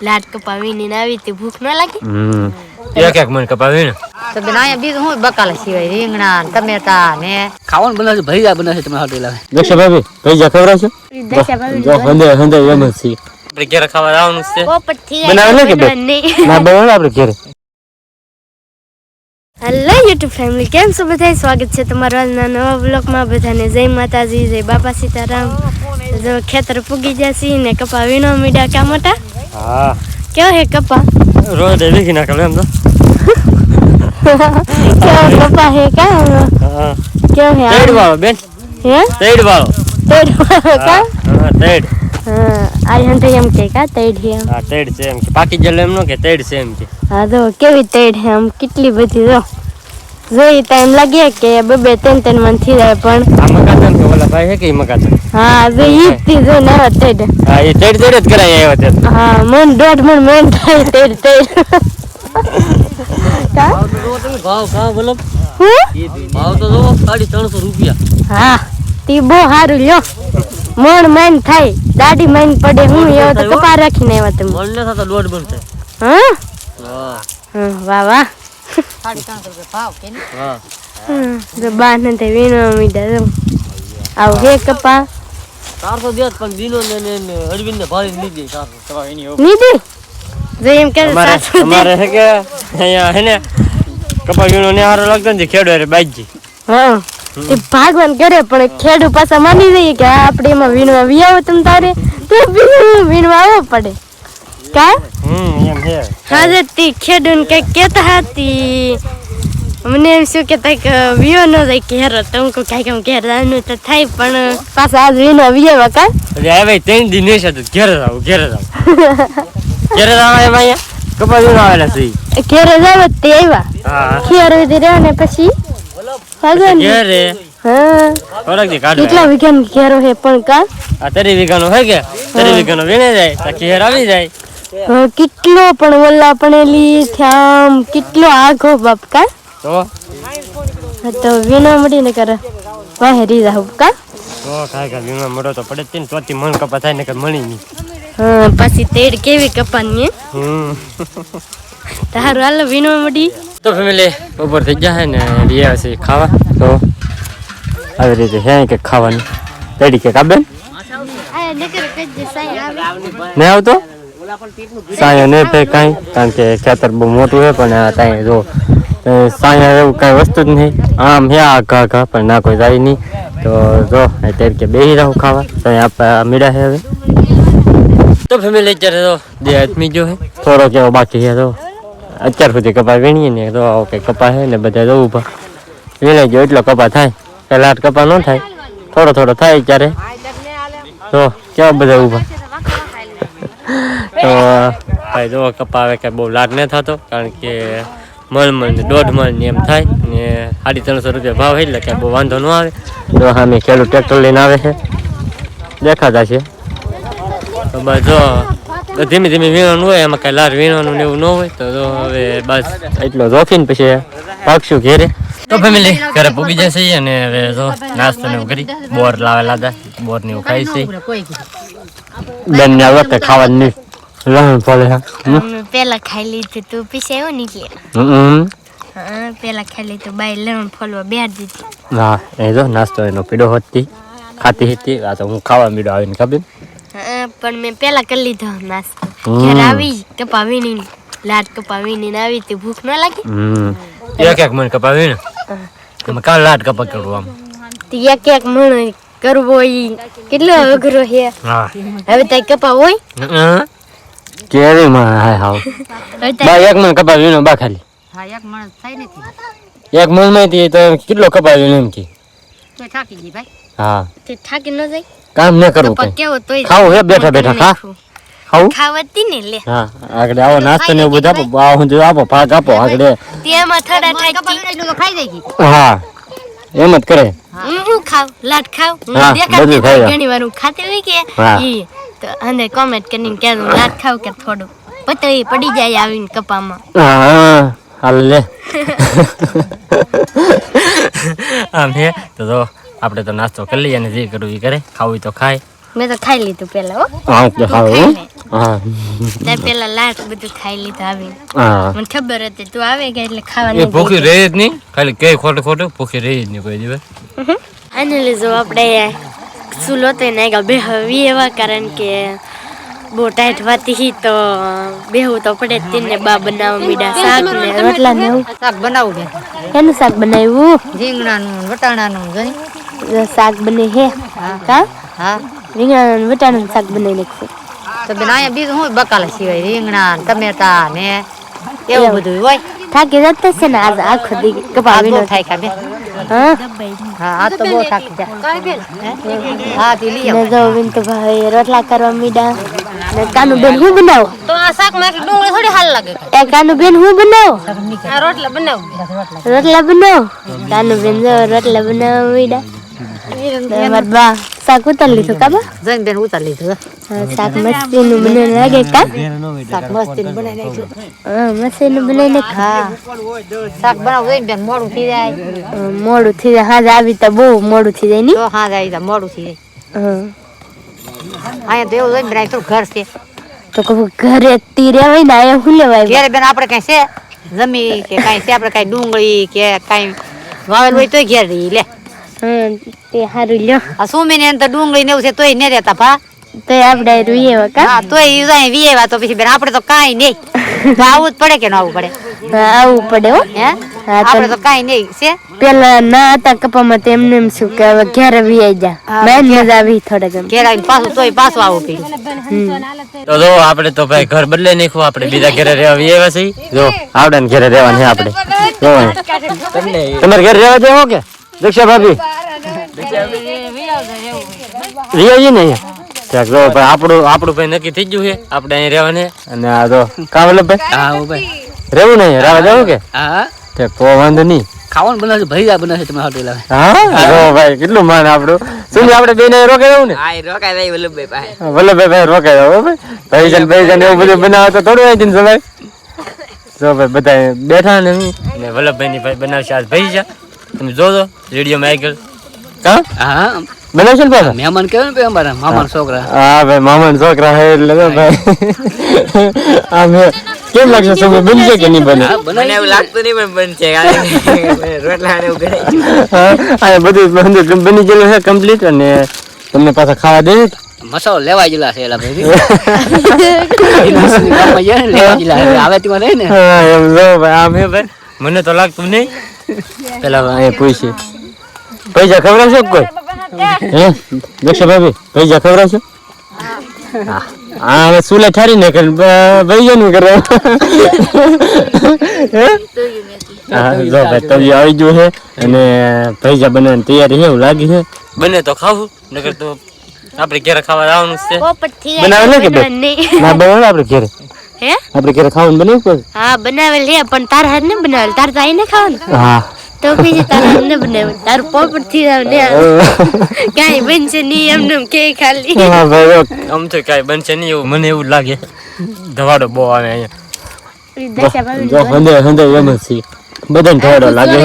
લાટ કપાવીને આવી તે ભૂખ ન લાગી. એક એક મણ કપાવી ને તો બેન અહીંયા બીજું શું બકાલા સિવાય રીંગણા ને ટમેટા ને ખાવાનું બનાવશે ભૈયા બનાવે તમે હાટે લાવે દક્ષા ભાભી પૈસા ખવડાવશો દશા ભાભી જો હંદે હંદે એમ જ છીએ આપણે ઘેર ખાવા આવવાનું છે. બનાવે કે બે? ના બનાવે આપણે ઘેર. હેલો યુટ્યુબ ફેમિલી કેમ છો બધા સ્વાગત છે તમારા આજના નવા બ્લોગમાં બધાને જય માતાજી જય બાપા સીતારામ. જો ખેતર પૂગી જશે ને કપા વીણો મીડા કા મોટા? હા. કેવો હે કપા રોજ નાખે એમ તો કેવો કપા હે કા હા કેવો હે તેડ? વાળો બેન હે તેડ વાળો તેડ વાળો કા હા તેડ હા આ હંતે એમ કે કા તેડ હે હા તેડ છે એમ કે પાકી જલે એમ નો કે તેડ છે એમ કે હા તો કેવી તેડ હે આમ કેટલી બધી જો જોઈ ટાઈમ લાગે કે બે બે ત્રણ ત્રણ મન થઈ જાય પણ આ મકાતા ને કે ઓલા ભાઈ હે કે ઈ મકાતા હા જો ઈ થી જો નવા તેડ. હા ઈ ટેડ ટેડ જ કરાય આવ્યો તે હા મન દોઢ મન મન થાય ટેડ ટેડ કા ભાવ કા બોલો. હું? ભાવ તો જો સાડી ત્રણસો રૂપિયા. હા તી બહુ સારું લ્યો. મણ મન થાય દાડી મન પડે હું એવો તો કપા રાખીને આવ્યા તમે. મણ ને થતા દોઢ મન હા? હા, વાહ વાહ. સાડી ત્રણસો રૂપિયા ભાવ કે હા. હમ, જો બા ને તે વીણવા મીડા જો આવ હે કપા ચારસો દે પણ દિનો ને ને ને અરવિંદ ને ભારી લીધી ચારસો એની. નીધી જો એમ કે અમારે અમારે છે કે અહીંયા હે ને કપા વીણો ને હારો લાગતો ને ખેડો રે બાજી. હા. તે ભાગવાન કરે પણ ખેડૂ પાછા માની જઈએ કે આપણે એમાં વીણવા વી આવો તમ તારે તો વીણવા વીણવા આવવો પડે. કા? હમ એમ છે. હાજર તી ખેડૂન કંઈક કેતા હતી. મને એમ શું કે તઈક વિયો ન જાય ઘેર તો હું કાંઈક આમ ઘેર જવાનું તો થાય પણ પાછા આજ વિનો વી આવ્યા કા? એટલે આવે ત્રણ દિન નહીં છે ઘેર જ આવું ઘેર જ આવું. ઘેર જ આવે એમાં અહીંયા? કપા વીણો આવેલા છે. ઘેર જ આવે તે આવ્યા. હા. ખેર સુધી ને પછી? ભાગવાન ઘેર રે હા. થોડાક દી કાઢ. કેટલા વીઘાનો ઘેરો હે પણ કા? આ તરી વીઘાનો હોય કે? તરી વીઘાનો વીણે જાય તો ઘેર આવી જાય. હા, કેટલો પણ ઓલા પણેલી થ્યામ કેટલો આઘો બાપ કા? તો? તો વીણવા મળી ને કરે વાહેરી જાવ કા? તો કાંઈ કાંઈ વીણવા મળો તો પડે તીન તે ને ચોથી મણ કપા થાય ને કે મળી ની. હા પછી તેડ કેવી કપાની હમ. તારું હાલો વિનો મડી તો ફેમિલી ઉપર થઈ ગયા ને રિયા છે ખાવા. તો આવી રીતે હે કે ખાવાનું. રેડી કે કાબેન ને આવતો? સાયા ને પે કાંઈ કારણ કે ખેતર બહુ મોટું છે પણ ત્યાં જો સાયા એવું કાંઈ વસ્તુ જ નહીં. આમ હે આઘા આઘા પણ ના કોઈ જાય નહીં. તો જો અત્યારે કે બેસી રહું ખાવા. તો આપણે મીડા છે હવે? તો ફેમિલી અત્યારે તો બે આદમી જો હે થોડો કેવો બાકી છે તો અત્યાર સુધી કપા વીણીએ ને તો આવો કે કપા છે ને બધા જવું ઊભા. વીણાઈ ગયો એટલો કપા થાય. પહેલાં કપા ન થાય. થોડો થોડો થાય ત્યારે તો કેવા બધા ઊભા? તો ભાઈ જો કપા આવે કે બહુ લાટ ન થતો કારણ કે મણ મણ દોઢ મણ એમ થાય ને સાડી ત્રણસો રૂપિયા ભાવ એટલે કે બહુ વાંધો ન આવે. તો સામે ખેડૂત ટ્રેક્ટર લઈને આવે છે. દેખાતા છે. તો બસ જો ધીમે ધીમે વીણવાનું હોય એમાં કઈ લાર વીણવાનું એવું ન હોય તો હવે બસ એટલો જોખીને પછી ભાગશું ઘેરે. તો ફેમિલી ઘરે પૂગી જશે અને હવે જો નાસ્તો ને એવું કરી બોર લાવેલા હતા બોર ને એવું ખાઈ છે. કોઈ બેન ને આ ખાવાનું નહીં. લહણ ફળે હા પેલા ખાઈ લીધું તું પીસે આવ્યો ને એટલે હમ. હા પેલા ખાઈ લીધું બાઈ લણ ફોલવા બેહાર દીધી હા એ જો નાસ્તો એનો પીડો હતી ખાતી હતી આ તો હું ખાવા મીડો આવીને ખબર હા પણ મેં પેલા કરી લીધો નાસ્તો. ઘેર આવી કપા વીણી લાટ કપા નહીં આવી તે ભૂખ ન લાગી એક એક મણ કપાવી ને તમે કાલ લાટ કપા કરું આમ તે એક એક મણ કરવો કેટલો અઘરો છે હા હવે તાઈ કપા હોય કેરી માં હાય હાવ. બા એક મણ કપા વીણો બા ખાલી. હા એક મણ થાય નથી. એક મણમાંથી તો કેટલો કપા વીણો એમ કે? તો થાકી ગઈ ભાઈ. હા. તે થાકી ન જાય. કામ ન કરવું કેવો તોય ખાવું હે બેઠા બેઠા ખા. ખાવ? ખાવતી ને લે. હા આગળ આવો નાસ્તો ને એવું બધું આપો આ હું આપો ભાગ આપો આગળ તેમાં થોડા થાય એટલું ખાઈ જાય ગઈ. હા એમ જ કરે. હું. ખાવ? લાટ ખાવ? હું લે. ઘણી વાર હું ખાતી હોય કે તો અંદર કોમેન્ટ કરીને કે લાટ ખાવ કે થોડું પતરી પડી જાય આવીને કપામાં. હા હાલ લે. આમ હે? તો જો આપણે તો નાસ્તો કરી લઈએ અને જે કરવું એ કરે. ખાવું તો ખાય. મેં તો ખાઈ લીધું પેલા હો. હા તો ખાવું હા. તે પેલા લાટ બધું ખાઈ લીધું આવીને. હા. મને ખબર હતી તું આવે કે એટલે એ ખાવાનું ભૂખી રહે જ નહીં. ખાલી કઈ ખોટું ખોટું ભૂખી રહી જ નહીં કોઈ દિવસ. આને લીધું આપણે ચૂલો તો નાખ્યા બે હવે એવા કારણ કે બહુ ટાઈટ વાતી હી તો બેહવું તો પડે જ તેને બા બનાવવા મીડા શાક ને રોટલા ને શાક બનાવું બેન. એનું શાક બનાવ્યું? રીંગણાનું વટાણાનું જોઈ શાક બને હે. હા. હા. રીંગણા ને વટાણાનું શાક બનાવી નાખશું. તો બેન અહીંયા બીજું શું બકાલા સિવાય રીંગણા ટમેટા ને એવું બધું હોય? થાકી જતો ને આજ આખો દી આ કપાવીનો બહુ થાય કા બેન હા હા તો બહુ થાકી જા હે? તે લઈ આવો ને જો તો ભાઈ રોટલા કરવા મીડા ને કાનુ બેન હું બનાવો તો આ શાકમાં ડુંગળી થોડી હાલ લાગે એ કાનુ બેન હું બનાવો આ રોટલા બનાવું રોટલા બનાવો કાનુ બેન જો રોટલા બનાવવા મીડા મારા બા શાક ઉતાર લીધું કાબા જઈને બેન ઉતાર લીધું શાક મસ્તી નું મને લાગે કા શાક મસ્તી બનાવી નાખ્યું હા મસ્તીનું બનાવીને ખા હા શાક બનાવું જઈને બેન મોડું થઈ જાય મોડું થઈ જાય હાજ આવી તો બહુ મોડું થઈ જાય ની તો હા જાય તો મોડું થઈ જાય હા અહીંયા તો એવું જોઈને બેન થોડું ઘર છે તો કહું ઘરે તી રેવાય ને અહીંયા હું લેવાય ઘેરે બેન આપણે કઈ છે જમી કે કઈ છે આપણે કઈ ડુંગળી કે કઈ વાવેલ હોય તોય ઘેર રહી લે તે હારું લ્યો. આ સુમી ને તો ડુંગળી ને એવું છે તોય ને રહેતા ભા. તો આપણે રૂઈએ કા? હા તોય યુઝાય જાય તો પછી બેન આપણે તો કાંઈ નહીં. તો આવવું જ પડે કે ન આવવું પડે? આવું પડે હો. હે? આપણે તો કાંઈ નહીં છે? પેલા ના હતા કપામાં તો એમને એમ શું કે હવે ઘરે વી જા. મેં મજા આવી થોડા ગમ ઘેર આવીને પાછું તોય પાછું આવું પડ્યું. તો જો આપણે તો ભાઈ ઘર બદલે નાખ્યું આપણે બીજા ઘરે રહેવા એવા છે જો આવડે ઘરે રહેવાનું છે આપણે. જો. તમારે ઘરે રહેવા જેવો કે? દીક્ષા ભાભી રિયાજી ને અહીંયા? ત્યાં જો ભાઈ આપણું આપણું ભાઈ નક્કી થઈ ગયું છે. આપણે અહીં રહેવાને. અને આ તો કા વલ્લભભાઈ? હા હું ભાઈ. રહેવું નહીં રાવા જવું કે? હા તે તો વાંધો નહીં. ખાવાનું બનાવશે ભૈયા બનાવશે તમે હોટેલ હા? જો ભાઈ કેટલું માન આપણું. શું આપણે બેને રોકાઈ જવું ને? હા વલ્લભભાઈ પાસે. વલ્લભભાઈ ભાઈ રોકાઈ ભાઈ. ભાઈજાન ભાઈજાન એવું બધું બનાવે તો થોડું આવી જવાય જો ભાઈ. બધા બેઠા ને. ને વલ્લભભાઈ ની ભાઈ બનાવશે આજ ભાઈ તમે જોજો રેડિયોમાં આગળ કા? હા બનાવશે ને પાછા મહેમાન કહેવાય ને ભાઈ અમારા મામાના છોકરા. હા ભાઈ મામા છોકરા હે એટલે તો ભાઈ. આ મે કેમ લાગશે સમય બનશે કે નહીં બને? મને એવું લાગતું નહીં પણ બનશે રોટલા ને એવું હા આ બધું બધું બની ગયેલું છે કમ્પ્લીટ અને તમને પાછા ખાવા દે. મસાલો લેવા જેલા છે એલા ભાઈ. લેવા જેલા. આવે તેમાં રહે ને. હા એમ જો ભાઈ આમ હે ભાઈ. મને તો લાગતું નહીં. પેલા એ પૂછે પૈસા ખવડાવશો કોઈ? હે? દક્ષા ભાભી પૈસા ખવડાવશો? હા. હા હવે સુલે ઠારી ને કરી ભાઈ નું કરે હે? હા જો ભાઈ તવી આવી ગયું છે અને પૈસા બનાવવાની તૈયારી છે એવું લાગી છે. બને તો ખાવું નકર તો આપણે ઘરે ખાવા આવવાનું છે. પોપટ બનાવે ને કે? ના બનાવે આપણે ઘરે? હે? આપણે ઘરે ખાવાનું બનાવ્યું હા બનાવેલ હે પણ તાર હાથ ને બનાવેલ. તાર તો આઈને ખાવાનું. હા. તો પછી તારા અમને બને તાર પોપટથી આવ ને કાઈ બનશે નહીં એમને કે ખાલી. હા ભાઈ આમ તો કાઈ બનશે નહીં એવું મને એવું લાગે. ધવાડો બહુ આવે અહીંયા. જો હંદે હંદે એમ જ છે. બધાને ધવાડો લાગે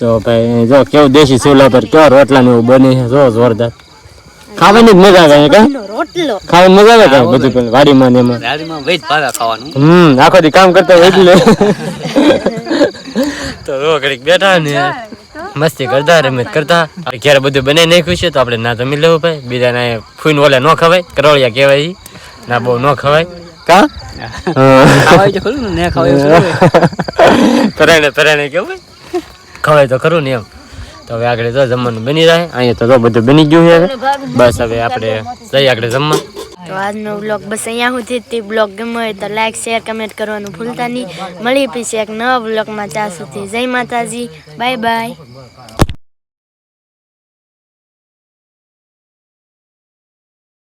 જો ભાઈ જો કેવું દેશી ચૂલા પર કેવા રોટલા ને એવું બને જો જોરદાર. ખાવાની જ મજા આવે રોટલો. ખાવાની મજા આવે કાંઈ બધું વાડીમાં ને એમાં. વાડીમાં વેજ ભાવે ખાવાનું. હમ આખો દી કામ કરતા હોય એટલે. તો ઘડીક બેઠા ને મસ્તી કરતા રમત કરતા. ક્યારે બધું બનાવી નાખ્યું છે તો આપણે ના જમી લેવું ભાઈ. બીજા ના ફૂઈને ઓલે ન ખવાય કરોળિયા કહેવાય ના બહુ ન ખવાય. કા? ખાવાય તો ખરું ને ને ખાવાય કેવું તો ખરું ને એમ. તો હવે આગળ તો જમવાનું બની રહે અહીંયા તો બધું બની ગયું છે. હવે. બસ હવે આપણે જઈએ આગળ જમવા. તો આજનો બ્લોગ બસ અહીંયા સુધી તે બ્લોગ ગમ્યો હોય તો લાઈક શેર કમેન્ટ કરવાનું ભૂલતા નહીં. મળી પછી એક નવા બ્લોગમાં ત્યાં સુધી. જય માતાજી. Bye bye